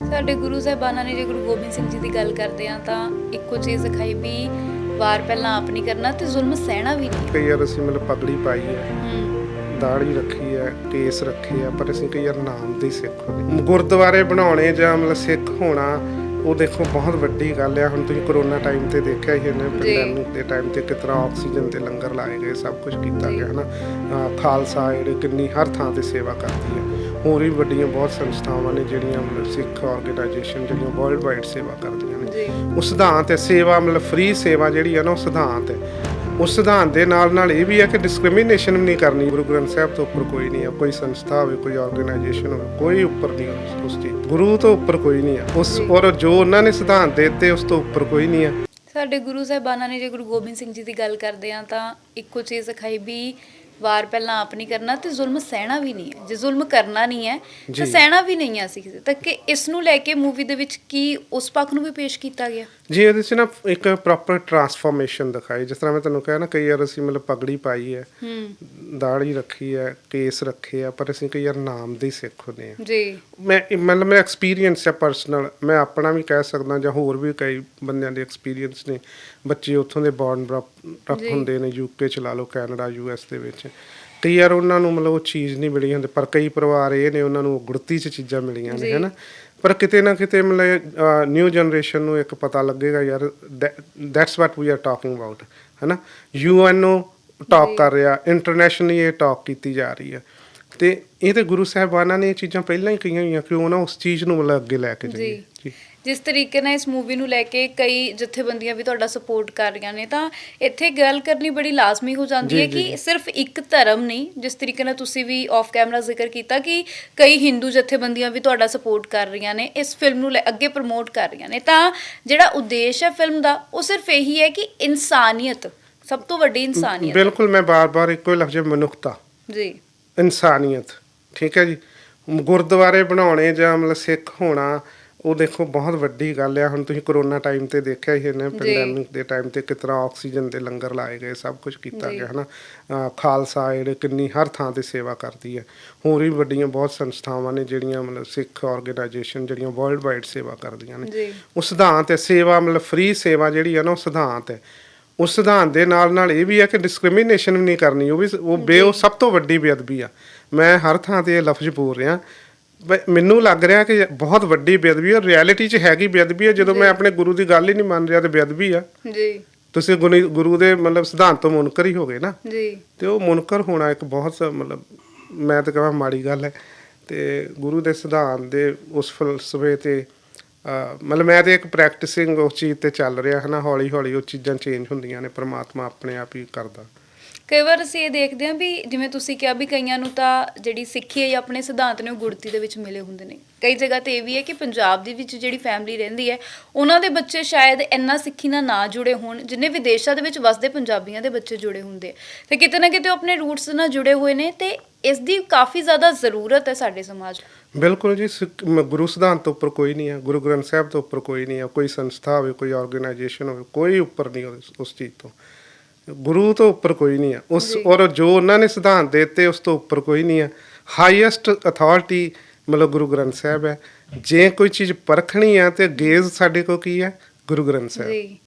ਸਾਡੇ ਗੁਰੂ ਸਾਹਿਬਾਨਾਂ ਨੇ ਜੇ ਗੁਰੂ ਗੋਬਿੰਦ ਸਿੰਘ ਜੀ ਦੀ ਗੱਲ ਕਰਦੇ ਆ ਤਾਂ ਇੱਕੋ ਚੀਜ਼ ਸਿਖਾਈ ਵੀ ਵਾਰ ਪਹਿਲਾਂ ਆਪ ਨਹੀਂ ਕਰਨਾ ਤੇ ਜ਼ੁਲਮ ਸਹਿਣਾ ਵੀ ਨਹੀਂ। ਕਈ ਵਾਰ ਅਸੀਂ ਮਤਲਬ ਪਗੜੀ ਪਾਈ ਹੈ ਹੂੰ। ਦਾੜੀ ਰੱਖੀ ਹੈ ਕੇਸ ਰੱਖੇ ਆ ਪਰ ਅਸੀਂ ਕਈ ਵਾਰ ਨਾਮ ਦੇ ਸਿੱਖ ਗੁਰਦੁਆਰੇ ਬਣਾਉਣੇ ਜਾਂ ਮਤਲਬ ਸਿੱਖ ਹੋਣਾ ਉਹ ਦੇਖੋ ਬਹੁਤ ਵੱਡੀ ਗੱਲ ਆ। ਹੁਣ ਤੁਸੀਂ ਕਰੋਨਾ ਟਾਈਮ ਤੇ ਦੇਖਿਆ ਹੀ ਇਹਨੇ ਪੈਂਡੈਮਿਕ ਦੇ ਟਾਈਮ ਤੇ ਤਰ੍ਹਾਂ ਆਕਸੀਜਨ ਤੇ ਲੰਗਰ ਲਾਏ ਗਏ ਸਭ ਕੁਝ ਕੀਤਾ। ਗਿਆ ਹਨਾ। ਖਾਲਸਾ ਜਿਹੜੇ ਕਿੰਨੀ ਹਰ ਥਾਂ ਤੇ ਸੇਵਾ ਕਰਦੀ ਹੈ। ਹੋਰ ਵੀ ਵੱਡੀਆਂ ਬਹੁਤ ਸੰਸਥਾਵਾਂ ਨੇ ਜਿਹੜੀਆਂ ਮਤਲਬ ਸਿੱਖ ਆਰਗੇਨਾਈਜੇਸ਼ਨ ਜਿਹੜੀਆਂ ਵਰਲਡ ਵਾਈਡ ਸੇਵਾ ਕਰਦੀਆਂ ਨੇ। ਉਹ ਸਿਧਾਂਤ ਹੈ ਸੇਵਾ ਮਤਲਬ ਫ੍ਰੀ ਸੇਵਾ ਜਿਹੜੀ ਹੈ ਨਾ ਉਹ ਸਿਧਾਂਤ ਹੈ। ਉਸ ਸਿਧਾਂਤ ਦੇ ਨਾਲ ਨਾਲ ਇਹ ਵੀ ਹੈ ਕਿ ਡਿਸਕ੍ਰਿਮੀਨੇਸ਼ਨ ਨਹੀਂ ਕਰਨੀ। ਗੁਰੂ ਗ੍ਰੰਥ ਸਾਹਿਬ ਤੋਂ ਉੱਪਰ ਕੋਈ ਨਹੀਂ ਹੈ ਕੋਈ ਸੰਸਥਾ ਹੋਵੇ ਕੋਈ ਆਰਗੇਨਾਈਜੇਸ਼ਨ ਹੋਵੇ ਕੋਈ ਉੱਪਰ ਨਹੀਂ ਉਸ- ਗੁਰੂ ਤੋਂ ਉੱਪਰ ਕੋਈ ਨਹੀਂ ਹੈ ਉਸ। ਔਰ ਜੋ ਉਹਨਾਂ ਨੇ ਸਿਧਾਂਤ ਦਿੱਤੇ ਉਸ ਤੋਂ ਉੱਪਰ ਕੋਈ ਨਹੀਂ ਹੈ ਸਾਡੇ ਗੁਰੂ ਸਾਹਿਬਾਨਾਂ ਨੇ ਜੇ ਗੁਰੂ ਗੋਬਿੰਦ ਸਿੰਘ ਜੀ ਦੀ ਗੱਲ ਕਰਦੇ ਆ ਤਾਂ ਇੱਕੋ ਚੀਜ਼ ਸਿਖਾਈ ਵੀ ਵਾਰ ਪਹਿਲਾਂ ਆਪ ਨਹੀਂ ਕਰਨਾ ਤੇ ਜ਼ੁਲਮ ਸਹਿਣਾ ਵੀ ਨਹੀਂ ਹੈ। ਜੇ ਜ਼ੁਲਮ ਕਰਨਾ ਨਹੀਂ ਹੈ ਤਾਂ। ਸਹਿਣਾ ਵੀ ਨਹੀਂ ਹੈ ਅਸੀਂ ਕਿਸੇ ਤੱਕ ਕਿ ਇਸ ਨੂੰ ਲੈ ਕੇ ਮੂਵੀ ਦੇ ਵਿੱਚ ਕੀ ਉਸ ਪੱਖ ਨੂੰ ਵੀ ਪੇਸ਼ ਕੀਤਾ ਗਿਆ? ਜੀ ਇਹਦੇ 'ਚ ਨਾ ਇੱਕ ਪ੍ਰੋਪਰ ਟਰਾਂਸਫਾਰਮੇਸ਼ਨ ਦਿਖਾਈ। ਜਿਸ ਤਰ੍ਹਾਂ ਮੈਂ ਤੁਹਾਨੂੰ ਕਿਹਾ ਨਾ ਕਈ ਵਾਰ ਅਸੀਂ ਮਤਲਬ ਪਗੜੀ ਪਾਈ ਹੂੰ। ਦਾੜੀ ਰੱਖੀ ਹੈ ਕੇਸ ਰੱਖੇ ਆ ਪਰ ਅਸੀਂ ਕਈ ਵਾਰ ਨਾਮ ਦੇ ਹੀ ਸਿੱਖ ਹੁੰਦੇ ਆ ਜੀ। ਮੈਂ ਮਤਲਬ ਮੇਰਾ ਐਕਸਪੀਰੀਅੰਸ ਹੈ ਪਰਸਨਲ ਮੈਂ ਆਪਣਾ ਵੀ ਕਹਿ ਸਕਦਾ ਜਾਂ ਹੋਰ ਵੀ ਕਈ ਬੰਦਿਆਂ ਦੇ ਐਕਸਪੀਰੀਅੰਸ ਨੇ। ਬੱਚੇ ਉੱਥੋਂ ਦੇ ਬੌਰਨ ਜੀ। ਹੁੰਦੇ ਨੇ ਯੂਕੇ ਚ ਲਾ ਲਓ ਕੈਨੇਡਾ ਯੂਐਸ ਦੇ ਵਿੱਚ। ਕਈ ਵਾਰ ਉਹਨਾਂ ਨੂੰ ਮਤਲਬ ਉਹ ਚੀਜ਼ ਨਹੀਂ ਮਿਲੀ ਹੁੰਦੀ ਪਰ ਕਈ ਪਰਿਵਾਰ ਇਹ ਨੇ ਉਹਨਾਂ ਨੂੰ ਗੁੜਤੀ ਚ ਚੀਜ਼ਾਂ ਮਿਲੀਆਂ। ਨੇ ਹੈਨਾ? ਪਰ ਕਿਤੇ ਨਾ ਕਿਤੇ ਮਤਲਬ ਨਿਊ ਜਨਰੇਸ਼ਨ ਨੂੰ ਇੱਕ ਪਤਾ ਲੱਗੇਗਾ ਯਾਰ that's what we are talking about ਹੈਨਾ? ਯੂਐਨਓ ਟਾਕ ਜੀ। ਕਰ ਰਿਹਾ ਇੰਟਰਨੈਸ਼ਨਲੀ ਇਹ ਟਾਕ ਕੀਤੀ ਜਾ ਰਹੀ ਹੈ ਤੇ ਇਹ ਤੇ ਗੁਰੂ ਸਾਹਿਬਾਨਾਂ ਨੇ ਇਹ ਚੀਜ਼ਾਂ ਪਹਿਲਾਂ ਹੀ ਕਹੀਆਂ ਹੋਈਆਂ ਕਿ ਉਹ ਨਾ ਉਸ ਚੀਜ਼ ਨੂੰ ਮਤਲਬ ਅੱਗੇ ਲੈ ਕੇ। ਜਾਈਏ ਜੀ ਜਿਸ ਤਰੀਕੇ ਨਾਲ ਇਸ ਮੂਵੀ ਨੂੰ ਲੈ ਕੇ ਕਈ ਜਥੇਬੰਦੀਆਂ ਵੀ ਤੁਹਾਡਾ ਸਪੋਰਟ ਕਰ ਰਹੀਆਂ ਨੇ ਤਾਂ ਇੱਥੇ ਗੱਲ ਕਰਨੀ ਬੜੀ ਲਾਜ਼ਮੀ ਹੋ ਜਾਂਦੀ ਹੈ ਕਿ। ਸਿਰਫ ਇੱਕ ਧਰਮ ਨਹੀਂ ਜਿਸ ਤਰੀਕੇ ਨਾਲ ਤੁਸੀਂ ਵੀ ਆਫ ਕੈਮਰਾ ਜ਼ਿਕਰ ਕੀਤਾ ਕਿ ਕਈ ਹਿੰਦੂ ਜਥੇਬੰਦੀਆਂ ਵੀ ਤੁਹਾਡਾ ਸਪੋਰਟ ਕਰ ਰਹੀਆਂ ਨੇ ਇਸ ਫਿਲਮ ਨੂੰ ਲੈ ਅੱਗੇ ਪ੍ਰਮੋਟ ਕਰ ਰਹੀਆਂ ਨੇ ਤਾਂ ਜਿਹੜਾ ਉਦੇਸ਼ ਹੈ ਫਿਲਮ ਦਾ ਉਹ ਸਿਰਫ ਇਹੀ ਹੈ ਕਿ ਇਨਸਾਨੀਅਤ ਸਭ ਤੋਂ ਵੱਡੀ ਇਨਸਾਨੀਅਤ। ਬਿਲਕੁਲ ਮੈਂ ਬਾਰ-ਬਾਰ ਇੱਕੋ ਹੀ ਲਫ਼ਜ਼ ਮਨੁੱਖਤਾ। ਜੀ। ਇਨਸਾਨੀਅਤ ਠੀਕ ਹੈ ਜੀ? ਗੁਰਦੁਆਰੇ ਬਣਾਉਣੇ ਜਾਂ ਮਤਲਬ ਸਿੱਖ ਹੋਣਾ ਉਹ ਦੇਖੋ ਬਹੁਤ ਵੱਡੀ ਗੱਲ ਆ। ਹੁਣ ਤੁਸੀਂ ਕਰੋਨਾ ਟਾਈਮ ਤੇ ਦੇਖਿਆ ਹੀ ਇਹਨੇ ਪੈਂਡੈਮਿਕ ਦੇ ਟਾਈਮ ਤੇ ਤਰ੍ਹਾਂ ਆਕਸੀਜਨ ਤੇ ਲੰਗਰ ਲਾਏ ਗਏ ਸਭ ਕੁਝ ਕੀਤਾ। ਗਿਆ ਹਨਾ? ਖਾਲਸਾ ਜਿਹੜੇ ਕਿੰਨੀ ਹਰ ਥਾਂ ਤੇ ਸੇਵਾ ਕਰਦੀ ਹੈ ਹੋਰ ਵੀ ਵੱਡੀਆਂ ਬਹੁਤ ਸੰਸਥਾਵਾਂ ਨੇ ਜਿਹੜੀਆਂ ਮਤਲਬ ਸਿੱਖ ਆਰਗੇਨਾਈਜੇਸ਼ਨ ਜਿਹੜੀਆਂ ਵਰਲਡ ਵਾਈਡ ਸੇਵਾ ਕਰਦੀਆਂ ਨੇ। ਉਹ ਸਿਧਾਂਤ ਹੈ ਸੇਵਾ ਮਤਲਬ ਫ੍ਰੀ ਸੇਵਾ ਜਿਹੜੀ ਹੈ ਨਾ ਉਹ ਸਿਧਾਂਤ ਹੈ। ਉਸ ਸਿਧਾਂਤ ਦੇ ਨਾਲ ਨਾਲ ਇਹ ਵੀ ਹੈ ਕਿ ਡਿਸਕ੍ਰਿਮੀਨੇਸ਼ਨ ਵੀ ਨਹੀਂ ਕਰਨੀ ਉਹ ਵੀ ਉਹ ਬੇ ਉਹ ਸਭ ਤੋਂ ਵੱਡੀ ਬੇਅਦਬੀ ਆ। ਮੈਂ ਹਰ ਥਾਂ ਤੇ ਇਹ ਲਫ਼ਜ਼ ਬੋਲ ਰਿਹਾ। ਮੈਨੂੰ ਲੱਗ ਰਿਹਾ ਕਿ ਬਹੁਤ ਵੱਡੀ ਬੇਅਦਬੀ ਹੈ ਰਿਐਲਿਟੀ 'ਚ ਹੈਗੀ ਬੇਅਦਬੀ ਹੈ ਜਦੋਂ ਮੈਂ ਆਪਣੇ ਗੁਰੂ ਦੀ ਗੱਲ ਹੀ ਨਹੀਂ ਮੰਨ ਰਿਹਾ ਤੇ ਬੇਅਦਬੀ ਆ। ਜੀ। ਤੁਸੀਂ ਗੁਰੂ ਦੇ ਮਤਲਬ ਸਿਧਾਂਤ ਤੋਂ ਮੁਨਕਰ ਹੀ ਹੋ ਗਏ ਨਾ। ਜੀ। ਤੇ ਉਹ ਮੁਨਕਰ ਹੋਣਾ ਇੱਕ ਬਹੁਤ ਮਤਲਬ ਮੈਂ ਤਾਂ ਕਹਾਂ ਮਾੜੀ ਗੱਲ ਹੈ। ਤੇ ਗੁਰੂ ਦੇ ਸਿਧਾਂਤ ਦੇ ਉਸ ਫਲਸਫੇ ਤੇ ਮਤਲਬ ਮੈਂ ਤੇ ਇੱਕ ਪ੍ਰੈਕਟਿਸਿੰਗ ਉਸ ਚੀਜ਼ ਤੇ ਚੱਲ ਰਿਹਾ ਹੈ ਹੌਲੀ ਹੌਲੀ ਉਹ ਚੀਜ਼ਾਂ ਚੇਂਜ ਹੁੰਦੀਆਂ ਨੇ, ਪ੍ਰਮਾਤਮਾ ਆਪਣੇ ਆਪ ਹੀ ਕਰਦਾ। ਕਈ ਵਾਰ ਅਸੀਂ ਇਹ ਦੇਖਦੇ ਹਾਂ ਵੀ ਜਿਵੇਂ ਤੁਸੀਂ ਕਿਹਾ ਵੀ ਕਈਆਂ ਨੂੰ ਤਾਂ ਜਿਹੜੀ ਸਿੱਖੀ ਹੈ ਜਾਂ ਆਪਣੇ ਸਿਧਾਂਤ ਨੇ ਉਹ ਗੁੜਤੀ ਦੇ ਵਿੱਚ ਮਿਲੇ ਹੁੰਦੇ ਨੇ। ਕਈ ਜਗ੍ਹਾ ਤੇ ਇਹ ਵੀ ਹੈ ਕਿ ਪੰਜਾਬ ਦੇ ਵਿੱਚ ਜਿਹੜੀ ਫੈਮਿਲੀ ਰਹਿੰਦੀ ਹੈ, ਉਹਨਾਂ ਦੇ ਬੱਚੇ ਸ਼ਾਇਦ ਇੰਨਾ ਸਿੱਖੀ ਨਾਲ ਨਾ ਜੁੜੇ ਹੋਣ ਜਿੰਨੇ ਵਿਦੇਸ਼ਾਂ ਦੇ ਵਿੱਚ ਵਸਦੇ ਪੰਜਾਬੀਆਂ ਦੇ ਬੱਚੇ ਜੁੜੇ ਹੁੰਦੇ ਤੇ ਕਿਤੇ ਨਾ ਕਿਤੇ ਉਹ ਆਪਣੇ ਰੂਟਸ ਨਾਲ ਜੁੜੇ ਹੋਏ ਨੇ ਤੇ ਇਸ ਦੀ ਕਾਫੀ ਜ਼ਿਆਦਾ ਜ਼ਰੂਰਤ ਹੈ ਸਾਡੇ ਸਮਾਜ ਬਿਲਕੁਲ ਜੀ ਸਿੱਖ- ਮ- ਗੁਰੂ ਸਿਧਾਂਤ ਤੋਂ ਉੱਪਰ ਕੋਈ ਨਹੀਂ ਹੈ ਗੁਰੂ ਗ੍ਰੰਥ ਸਾਹਿਬ ਤੋਂ ਉੱਪਰ ਕੋਈ ਨਹੀਂ ਹੈ ਕੋਈ ਸੰਸਥਾ ਹੋਵੇ ਕੋਈ ਆਰਗੇਨਾਈਜੇਸ਼ਨ ਹੋਵੇ ਕੋਈ ਉੱਪਰ ਨਹੀਂ ਉਸ- ਉਸ ਚੀਜ਼ ਤੋਂ। ਗੁਰੂ ਤੋਂ ਉੱਪਰ ਕੋਈ ਨਹੀਂ ਹੈ। ਉਸ। ਔਰ ਜੋ ਉਹਨਾਂ ਨੇ ਸਿਧਾਂਤ ਦਿੱਤੇ ਉਸ ਤੋਂ ਉੱਪਰ ਕੋਈ ਨਹੀਂ ਹੈ। ਹਾਈਐਸਟ ਅਥਾਰਟੀ ਮਤਲਬ ਗੁਰੂ ਗ੍ਰੰਥ ਸਾਹਿਬ ਹੈ। ਜੇ ਕੋਈ ਚੀਜ਼ ਪਰਖਣੀ ਹੈ ਤੇ ਗੇਜ਼ ਸਾਡੇ ਕੋਲ ਕੀ ਹੈ? ਗੁਰੂ ਗ੍ਰੰਥ ਸਾਹਿਬ। ਜੀ।